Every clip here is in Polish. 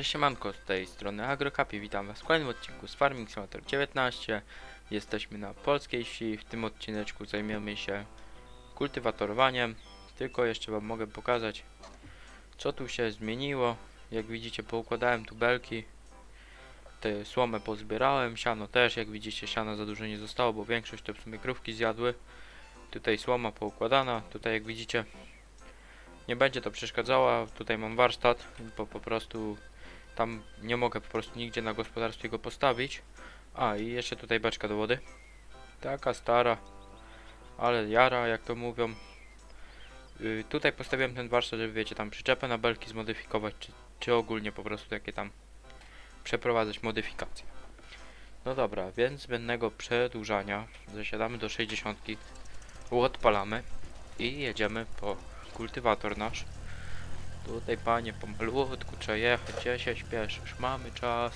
Cześć siemanko, z tej strony AgroCapi, witam was w kolejnym odcinku z Farming Simulator 19 Jesteśmy na polskiej wsi, w tym odcineczku zajmiemy się kultywatorowaniem Tylko jeszcze wam mogę pokazać co tu się zmieniło. Jak widzicie poukładałem tu belki Te słomę pozbierałem, siano też, jak widzicie siana za dużo nie zostało, bo większość to w sumie krówki zjadły. Tutaj słoma poukładana, tutaj jak widzicie nie będzie to przeszkadzało, tutaj mam warsztat, bo po prostu tam nie mogę po prostu nigdzie na gospodarstwie go postawić. A i jeszcze tutaj beczka do wody. Taka stara, ale jara jak to mówią. Yy, tutaj postawiłem ten warsztat, żeby wiecie, tam przyczepę na belki zmodyfikować, czy, czy ogólnie po prostu takie tam przeprowadzać modyfikacje. No dobra, więc zbędnego przedłużania zasiadamy do 60, odpalamy i jedziemy po kultywator nasz. Tutaj panie pomalutku trzeba jechać, gdzie się śpieszysz, mamy czas.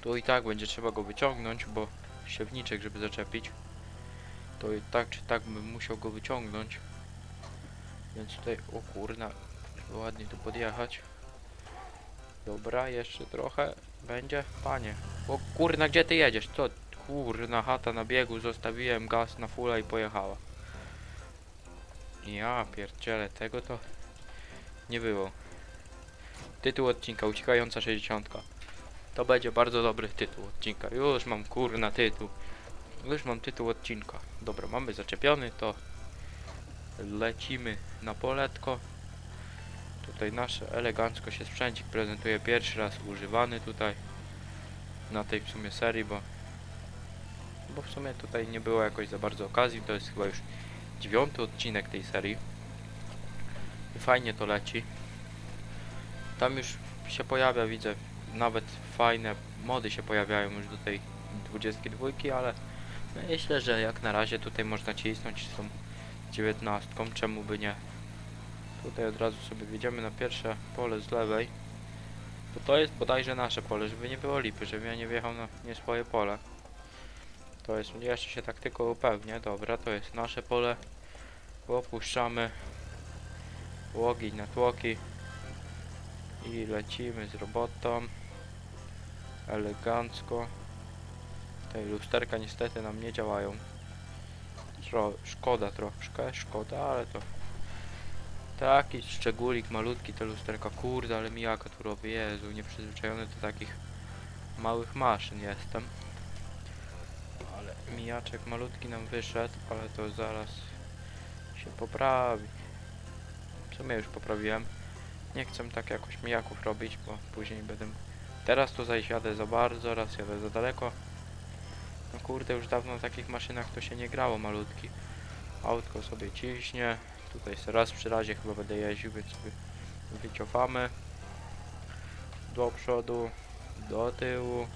Tu i tak będzie trzeba go wyciągnąć, bo siewniczek żeby zaczepić. To i tak czy tak bym musiał go wyciągnąć. Więc tutaj, o kurna, ładnie tu podjechać. Dobra, jeszcze trochę będzie, panie. O kurna, gdzie ty jedziesz? Co? Kurna, chata na biegu, zostawiłem gaz na fulla i pojechała. Ja pierdzielę, tego to nie było. Tytuł odcinka, uciekająca 60. To będzie bardzo dobry tytuł odcinka. Już mam kurna tytuł. Już mam tytuł odcinka. Dobra, mamy zaczepiony, to lecimy na poletko. Tutaj nasze elegancko się sprzęcik prezentuje pierwszy raz używany tutaj na tej w sumie serii, bo bo w sumie tutaj nie było jakoś za bardzo okazji, to jest chyba już dziewiąty odcinek tej serii. I fajnie to leci. Tam już się pojawia, widzę, nawet fajne mody się pojawiają już do tej 22, ale myślę, że jak na razie tutaj można cisnąć z tą 19, czemu by nie. Tutaj od razu sobie wjedziemy na pierwsze pole z lewej. Bo to jest bodajże nasze pole, żeby nie było lipy, żebym ja nie wjechał na nie swoje pole. To jest, jeszcze się tak tylko upewnię, dobra, to jest nasze pole. Opuszczamy łogi na tłoki i lecimy z robotą. Elegancko. Te lusterka niestety nam nie działają. Tro szkoda troszkę, szkoda, ale to taki szczególik malutki te lusterka, kurde, ale mi jaka tu robi, Jezu, nieprzyzwyczajony do takich małych maszyn jestem. Ale mijaczek malutki nam wyszedł, ale to zaraz się poprawi. W sumie już poprawiłem. Nie chcę tak jakoś mijaków robić, bo później będę... Teraz to zaś jadę za bardzo, raz jadę za daleko. No kurde, już dawno na takich maszynach to się nie grało malutki. Autko sobie ciśnie. Tutaj raz przy razie chyba będę jeździł, więc sobie. Do przodu, do tyłu.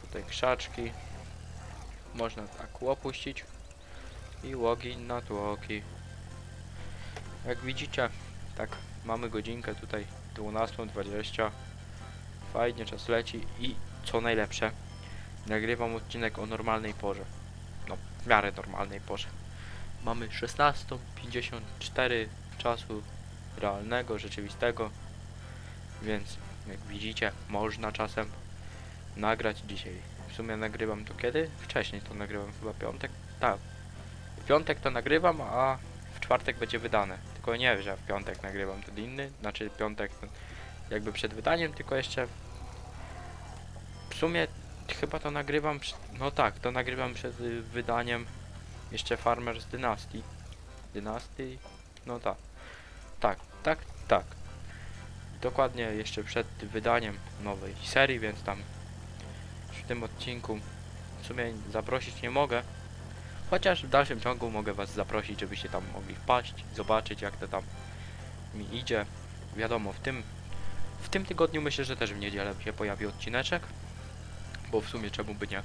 Tutaj krzaczki. Można tak opuścić i łogi na tłoki. Jak widzicie, tak mamy godzinkę tutaj 12.20. Fajnie czas leci i co najlepsze, nagrywam odcinek o normalnej porze. No, w miarę normalnej porze. Mamy 16.54 czasu realnego, rzeczywistego, więc jak widzicie, można czasem nagrać dzisiaj. W sumie nagrywam to kiedy? Wcześniej to nagrywam, chyba piątek. Tak. W piątek to nagrywam, a w czwartek będzie wydane. Tylko nie, że w piątek nagrywam to inny, znaczy piątek ten jakby przed wydaniem, tylko jeszcze w sumie chyba to nagrywam, no tak, to nagrywam przed wydaniem jeszcze Farmers Dynasty. Dynasty? No tak. Tak, tak, tak. Dokładnie jeszcze przed wydaniem nowej serii, więc tam w tym odcinku w sumie zaprosić nie mogę. Chociaż w dalszym ciągu mogę was zaprosić, żebyście tam mogli wpaść, zobaczyć jak to tam mi idzie. Wiadomo, w tym w tym tygodniu myślę, że też w niedzielę się pojawi odcineczek. Bo w sumie czemu by nie?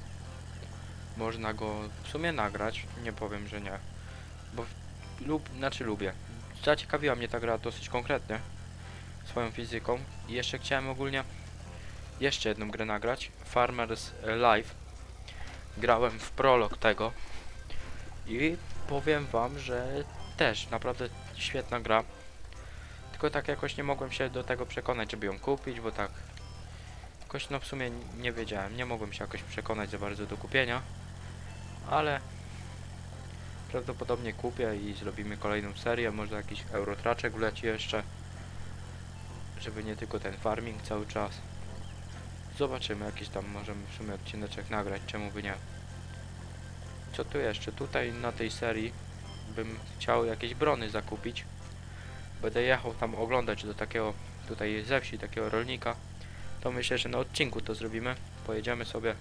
Można go w sumie nagrać, nie powiem, że nie. Bo lub, znaczy lubię. Zaciekawiła mnie ta gra dosyć konkretnie swoją fizyką i jeszcze chciałem ogólnie jeszcze jedną grę nagrać, Farmers Live. Grałem w prolog tego i powiem wam, że też naprawdę świetna gra. Tylko tak jakoś nie mogłem się do tego przekonać, żeby ją kupić, bo tak jakoś no w sumie nie wiedziałem, nie mogłem się jakoś przekonać za bardzo do kupienia, ale prawdopodobnie kupię i zrobimy kolejną serię, może jakiś eurotraczek wleci jeszcze, żeby nie tylko ten farming cały czas. Zobaczymy, jakiś tam możemy w sumie odcineczek nagrać, czemu by nie. Co tu jeszcze? Tutaj na tej serii bym chciał jakieś brony zakupić. Będę jechał tam oglądać do takiego, tutaj ze wsi, takiego rolnika. To myślę, że na odcinku to zrobimy. Pojedziemy sobie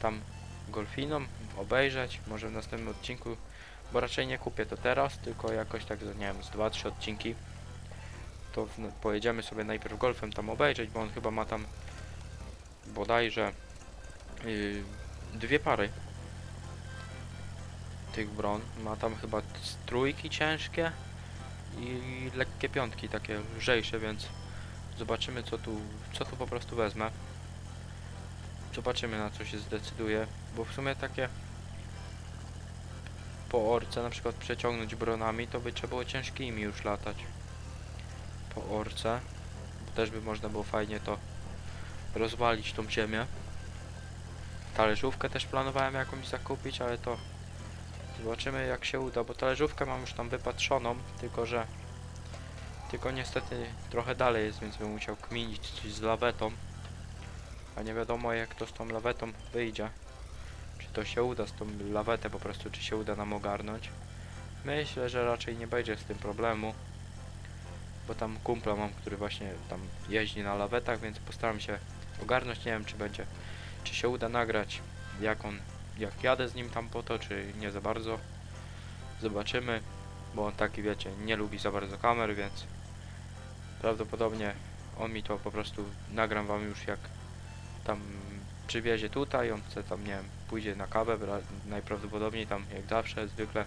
tam golfiną, obejrzeć, może w następnym odcinku, bo raczej nie kupię to teraz, tylko jakoś tak, nie wiem, z 2-3 odcinki. To w, pojedziemy sobie najpierw golfem tam obejrzeć, bo on chyba ma tam bodajże yy, dwie pary tych bron. Ma tam chyba trójki ciężkie i lekkie piątki, takie lżejsze, więc zobaczymy co tu, co tu po prostu wezmę. Zobaczymy na co się zdecyduje, bo w sumie takie po orce na przykład przeciągnąć bronami, to by trzeba było ciężkimi już latać. Po orce, bo też by można było fajnie to rozwalić tą ziemię. Talerzówkę też planowałem jakąś zakupić, ale to zobaczymy jak się uda, bo talerzówkę mam już tam wypatrzoną, tylko że tylko niestety trochę dalej jest, więc bym musiał kminić coś z lawetą. A nie wiadomo jak to z tą lawetą wyjdzie. Czy to się uda z tą lawetę po prostu, czy się uda nam ogarnąć. Myślę, że raczej nie będzie z tym problemu. Bo tam kumpla mam, który właśnie tam jeździ na lawetach, więc postaram się ogarnąć. Nie wiem czy będzie, czy się uda nagrać jak on, jak jadę z nim tam po to, czy nie za bardzo. Zobaczymy, bo on taki wiecie, nie lubi za bardzo kamer, więc prawdopodobnie on mi to po prostu nagram wam już jak tam przywiezie tutaj, on chce tam, nie wiem, pójdzie na kawę, najprawdopodobniej tam jak zawsze, zwykle.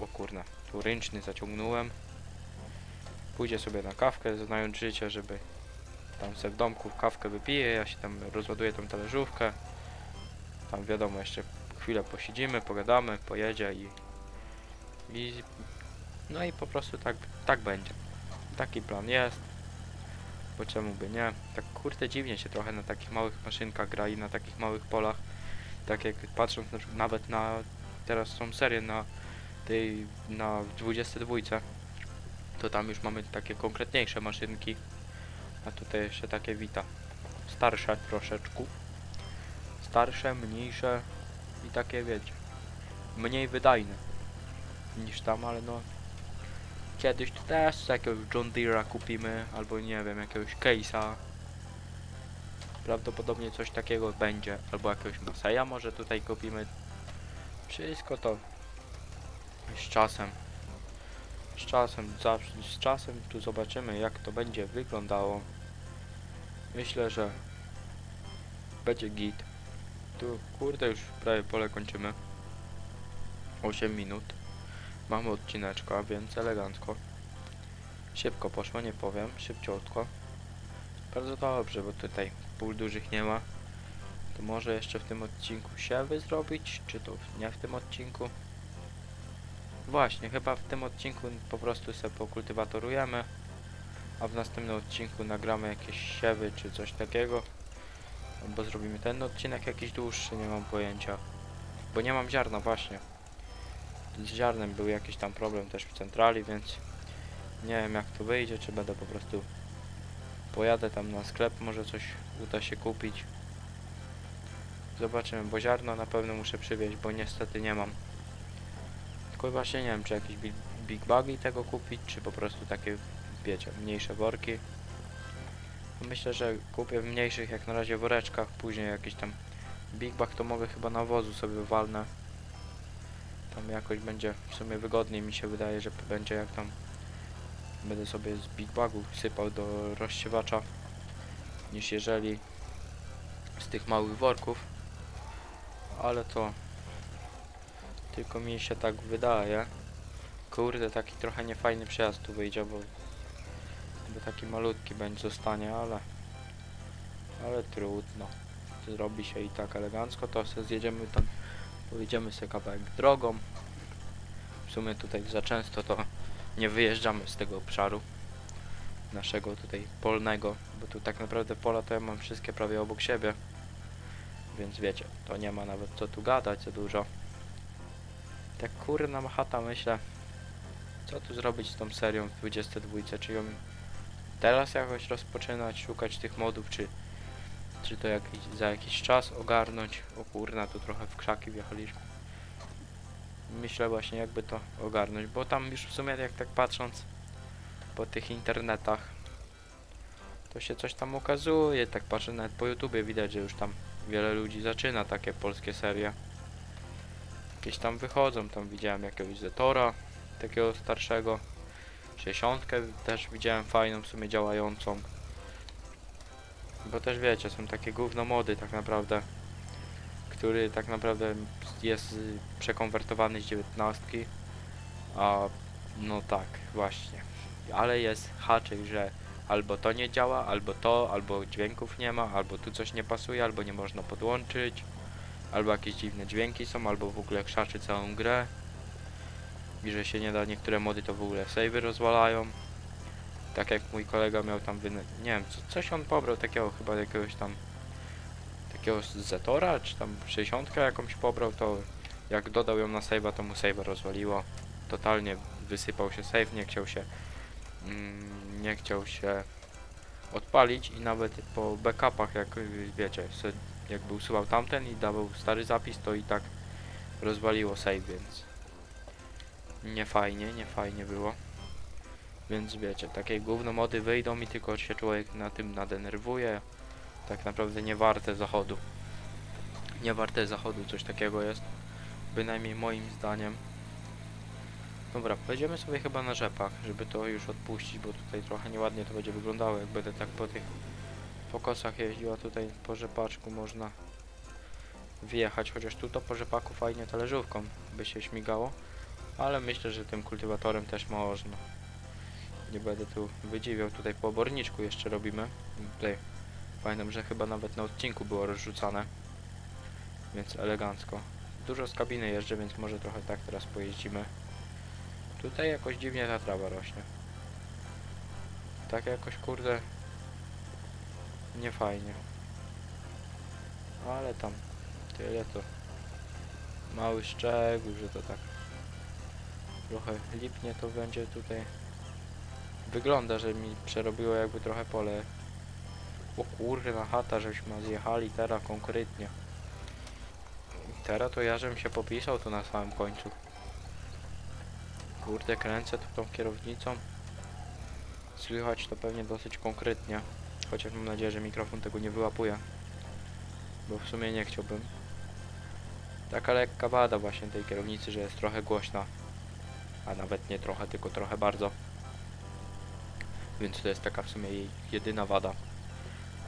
O kurna, tu ręczny zaciągnąłem. Pójdzie sobie na kawkę, znając życie, żeby tam se w domku kawkę wypije, ja się tam rozładuję tą talerzówkę tam wiadomo, jeszcze chwilę posiedzimy, pogadamy, pojedzie i i no i po prostu tak, tak będzie. Taki plan jest. Bo czemu by nie? Tak kurde dziwnie się trochę na takich małych maszynkach gra i na takich małych polach. Tak jak patrząc na, nawet na teraz są serie na tej na 22 to tam już mamy takie konkretniejsze maszynki. A tutaj jeszcze takie wita. Starsze troszeczkę. Starsze, mniejsze i takie wiecie. Mniej wydajne niż tam, ale no kiedyś to też jakiegoś John Deere'a kupimy, albo nie wiem, jakiegoś case'a. Prawdopodobnie coś takiego będzie, albo jakiegoś Maseja może tutaj kupimy. Wszystko to z czasem. Z czasem, z czasem tu zobaczymy jak to będzie wyglądało. Myślę, że będzie git. Tu kurde już prawie pole kończymy. 8 minut. Mamy odcineczka, więc elegancko. Szybko poszło, nie powiem, szybciutko. Bardzo dobrze, bo tutaj pól dużych nie ma. To może jeszcze w tym odcinku siewy zrobić, czy to nie w tym odcinku? Właśnie, chyba w tym odcinku po prostu sobie pokultywatorujemy, a w następnym odcinku nagramy jakieś siewy czy coś takiego. Albo zrobimy ten odcinek jakiś dłuższy, nie mam pojęcia. Bo nie mam ziarna właśnie. Z ziarnem był jakiś tam problem też w centrali, więc nie wiem jak to wyjdzie, czy będę po prostu pojadę tam na sklep, może coś uda się kupić. Zobaczymy, bo ziarno na pewno muszę przywieźć, bo niestety nie mam. Tylko właśnie nie wiem, czy jakieś big, bagi tego kupić, czy po prostu takie, wiecie, mniejsze worki. Myślę, że kupię w mniejszych jak na razie woreczkach, później jakiś tam big bag to mogę chyba na wozu sobie walnę. Tam jakoś będzie w sumie wygodniej mi się wydaje, że będzie jak tam będę sobie z big bagu sypał do rozsiewacza niż jeżeli z tych małych worków ale to tylko mi się tak wydaje kurde taki trochę niefajny przejazd tu wyjdzie bo, bo taki malutki będzie zostanie ale ale trudno zrobi się i tak elegancko to sobie zjedziemy tam pojedziemy sobie kawałek drogą w sumie tutaj za często to nie wyjeżdżamy z tego obszaru naszego tutaj polnego, bo tu tak naprawdę pola to ja mam wszystkie prawie obok siebie. Więc wiecie, to nie ma nawet co tu gadać za dużo. Tak kurna chata myślę, co tu zrobić z tą serią w 22, czy ją teraz jakoś rozpoczynać, szukać tych modów, czy, czy to jakiś, za jakiś czas ogarnąć. O kurna, tu trochę w krzaki wjechaliśmy. Myślę właśnie jakby to ogarnąć, bo tam już w sumie jak tak patrząc po tych internetach, to się coś tam ukazuje, tak patrzę nawet po YouTubie widać, że już tam wiele ludzi zaczyna takie polskie serie. Jakieś tam wychodzą, tam widziałem jakiegoś Zetora, takiego starszego. 60 też widziałem fajną, w sumie działającą. Bo też wiecie, są takie gówno mody tak naprawdę, który tak naprawdę jest y, przekonwertowany z 19, a no tak, właśnie. Ale jest haczyk, że albo to nie działa, albo to, albo dźwięków nie ma, albo tu coś nie pasuje, albo nie można podłączyć, albo jakieś dziwne dźwięki są, albo w ogóle krzaczy całą grę. I że się nie da, niektóre mody to w ogóle savey rozwalają. Tak jak mój kolega miał tam, wyne- nie wiem, co, coś on pobrał takiego chyba jakiegoś tam, takiego Zetora, czy tam 60 jakąś pobrał, to jak dodał ją na save'a, to mu save'a rozwaliło. Totalnie wysypał się save, nie chciał się mm, nie chciał się odpalić i nawet po backupach, jak wiecie, jakby usuwał tamten i dawał stary zapis, to i tak rozwaliło save, więc nie fajnie, nie fajnie było. Więc wiecie, takie gówno mody wyjdą i tylko się człowiek na tym nadenerwuje. Tak naprawdę nie warte zachodu. Nie warte zachodu coś takiego jest. Bynajmniej moim zdaniem. Dobra, pojedziemy sobie chyba na rzepach, żeby to już odpuścić, bo tutaj trochę nieładnie to będzie wyglądało, jak będę tak po tych pokosach jeździł, a tutaj po rzepaczku można wjechać, chociaż tu to po rzepaku fajnie talerzówką by się śmigało, ale myślę, że tym kultywatorem też można. Nie będę tu wydziwiał, tutaj po oborniczku jeszcze robimy. Tutaj pamiętam, że chyba nawet na odcinku było rozrzucane, więc elegancko. Dużo z kabiny jeżdżę, więc może trochę tak teraz pojeździmy. Tutaj jakoś dziwnie ta trawa rośnie. Tak jakoś kurde nie fajnie. Ale tam tyle to mały szczegół, że to tak trochę lipnie to będzie tutaj. Wygląda, że mi przerobiło jakby trochę pole. O kurna chata, żeśmy zjechali teraz konkretnie. Teraz to ja żebym się popisał tu na samym końcu. Kurde, kręcę tu tą kierownicą. Słychać to pewnie dosyć konkretnie. Chociaż mam nadzieję, że mikrofon tego nie wyłapuje. Bo w sumie nie chciałbym. Taka lekka wada właśnie tej kierownicy, że jest trochę głośna. A nawet nie trochę, tylko trochę bardzo. Więc to jest taka w sumie jej jedyna wada.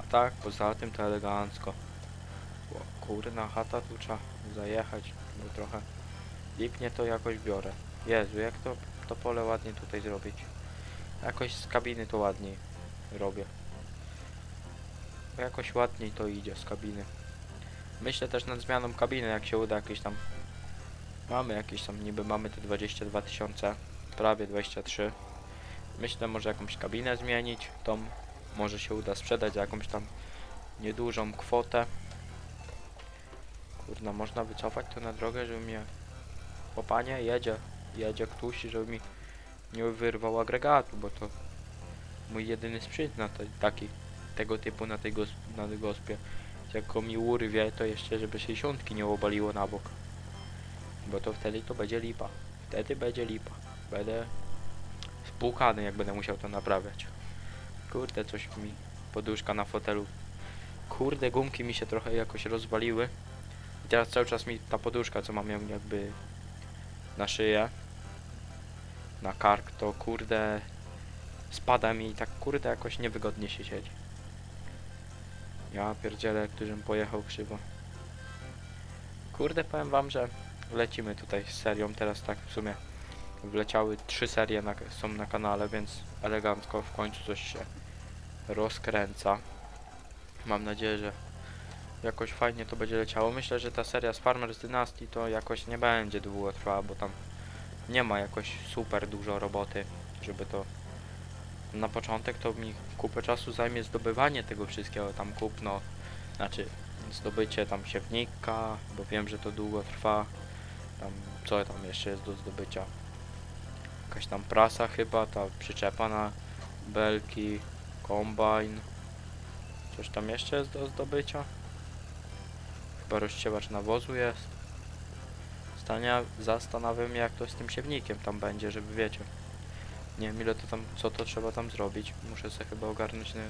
A tak, poza tym to elegancko. O, kurna chata tu trzeba zajechać, bo trochę lipnie to jakoś biorę. Jezu, jak to, to pole ładnie tutaj zrobić. Jakoś z kabiny to ładniej robię. Jakoś ładniej to idzie z kabiny. Myślę też nad zmianą kabiny, jak się uda jakieś tam... Mamy jakieś tam, niby mamy te 22 tysiące, prawie 23. Myślę może jakąś kabinę zmienić, tą może się uda sprzedać za jakąś tam niedużą kwotę. Kurna, można wycofać to na drogę, żeby mnie... O panie, jedzie, jedzie ktoś, żeby mi nie wyrwał agregatu, bo to mój jedyny sprzęt na te, taki, tego typu na tej, gos, na tej gospie. Jak go mi urwie, to jeszcze żeby 60 nie obaliło na bok. Bo to wtedy to będzie lipa. Wtedy będzie lipa. Będę spłukany, jak będę musiał to naprawiać. Kurde, coś mi poduszka na fotelu. Kurde, gumki mi się trochę jakoś rozwaliły. I teraz cały czas mi ta poduszka, co mam ją jakby na szyję, na kark, to kurde spada mi i tak kurde jakoś niewygodnie się siedzi. Ja pierdzielę, którym pojechał krzywo. Kurde, powiem wam, że lecimy tutaj z serią, teraz tak w sumie wleciały trzy serie na, są na kanale, więc elegancko w końcu coś się rozkręca. Mam nadzieję, że jakoś fajnie to będzie leciało. Myślę, że ta seria z Farmers Dynasty to jakoś nie będzie długo trwała, bo tam nie ma jakoś super dużo roboty, żeby to na początek to mi kupę czasu zajmie zdobywanie tego wszystkiego, tam kupno, znaczy zdobycie tam siewnika, bo wiem, że to długo trwa, tam co tam jeszcze jest do zdobycia, jakaś tam prasa chyba, ta przyczepa na belki, kombajn, coś tam jeszcze jest do zdobycia, chyba rozsiewacz nawozu jest, Stania, zastanawiam się jak to z tym siewnikiem tam będzie, żeby wiecie, nie wiem ile to tam, co to trzeba tam zrobić. Muszę sobie chyba ogarnąć na,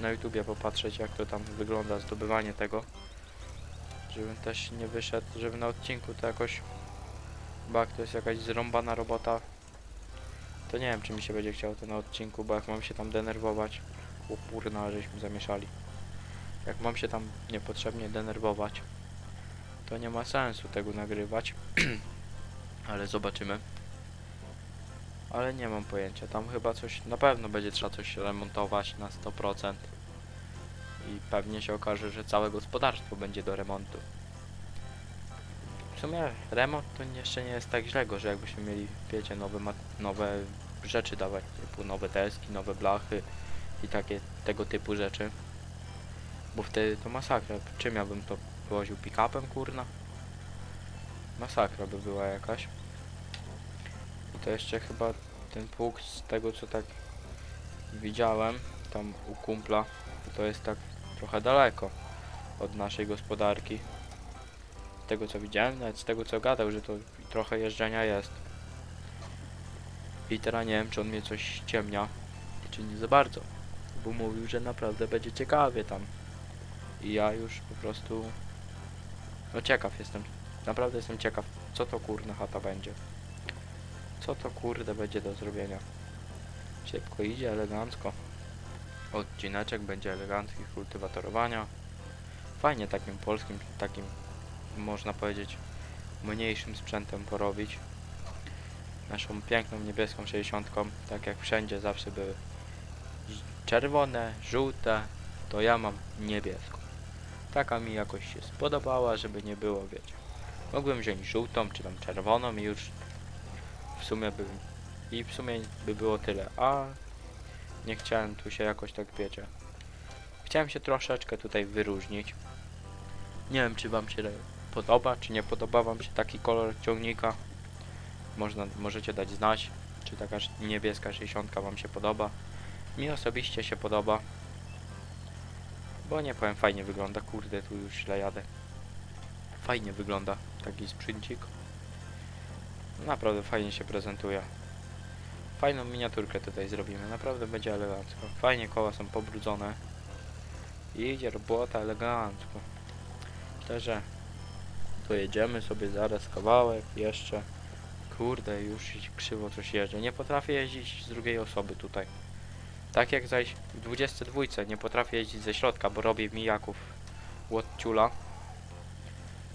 na YouTubie popatrzeć jak to tam wygląda zdobywanie tego. Żebym też nie wyszedł, żeby na odcinku to jakoś, bo jak to jest jakaś zrąbana robota, to nie wiem czy mi się będzie chciało to na odcinku, bo jak mam się tam denerwować, o kurna, żeśmy zamieszali. Jak mam się tam niepotrzebnie denerwować, to nie ma sensu tego nagrywać. Ale zobaczymy ale nie mam pojęcia. Tam chyba coś, na pewno będzie trzeba coś remontować na 100% i pewnie się okaże, że całe gospodarstwo będzie do remontu. W sumie remont to jeszcze nie jest tak źle, że jakbyśmy mieli, wiecie, nowe, nowe rzeczy dawać, typu nowe deski, nowe blachy i takie tego typu rzeczy. Bo wtedy to masakra. Czym ja bym to woził? Pick-upem, kurna? Masakra by była jakaś. I to jeszcze chyba ten pług z tego co tak widziałem tam u kumpla, to jest tak trochę daleko od naszej gospodarki. Z tego co widziałem, nawet z tego co gadał, że to trochę jeżdżenia jest. I teraz nie wiem, czy on mnie coś ciemnia, czy nie za bardzo. Bo mówił, że naprawdę będzie ciekawie tam. I ja już po prostu... No ciekaw jestem. Naprawdę jestem ciekaw, co to kurna chata będzie. Co to kurde będzie do zrobienia? Szybko idzie, elegancko. Odcineczek będzie elegancki, kultywatorowania. Fajnie takim polskim, takim można powiedzieć mniejszym sprzętem porobić. Naszą piękną niebieską 60, tak jak wszędzie zawsze były czerwone, żółte, to ja mam niebieską. Taka mi jakoś się spodobała, żeby nie było, wiecie. Mogłem wziąć żółtą czy tam czerwoną i już w sumie by i w sumie by było tyle, a nie chciałem tu się jakoś tak wiecie. Chciałem się troszeczkę tutaj wyróżnić. Nie wiem czy wam się podoba, czy nie podoba wam się taki kolor ciągnika. Można, możecie dać znać, czy taka niebieska 60 wam się podoba. Mi osobiście się podoba. Bo nie powiem, fajnie wygląda, kurde, tu już źle jadę. Fajnie wygląda taki sprzęcik. Naprawdę fajnie się prezentuje. Fajną miniaturkę tutaj zrobimy, naprawdę będzie elegancko. Fajnie koła są pobrudzone. Idzie robota elegancko. Myślę, że dojedziemy sobie zaraz kawałek, jeszcze. Kurde, już krzywo coś jeżdżę. Nie potrafię jeździć z drugiej osoby tutaj. Tak jak zaś w 22 nie potrafię jeździć ze środka, bo robię mijaków od ciula.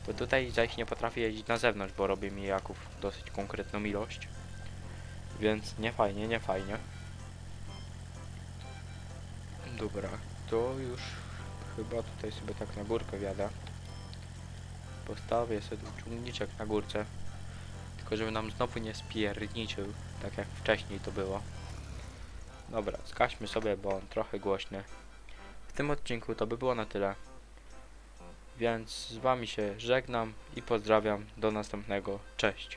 To tutaj zaś nie potrafię jeździć na zewnątrz, bo robię mijaków dosyć konkretną ilość. Więc nie fajnie, nie fajnie. Dobra, to już chyba tutaj sobie tak na górkę wjadę. Postawię sobie ciągniczek na górce. Tylko żeby nam znowu nie spierniczył, tak jak wcześniej to było. Dobra, skaśmy sobie, bo on trochę głośny. W tym odcinku to by było na tyle. Więc z wami się żegnam i pozdrawiam. Do następnego. Cześć.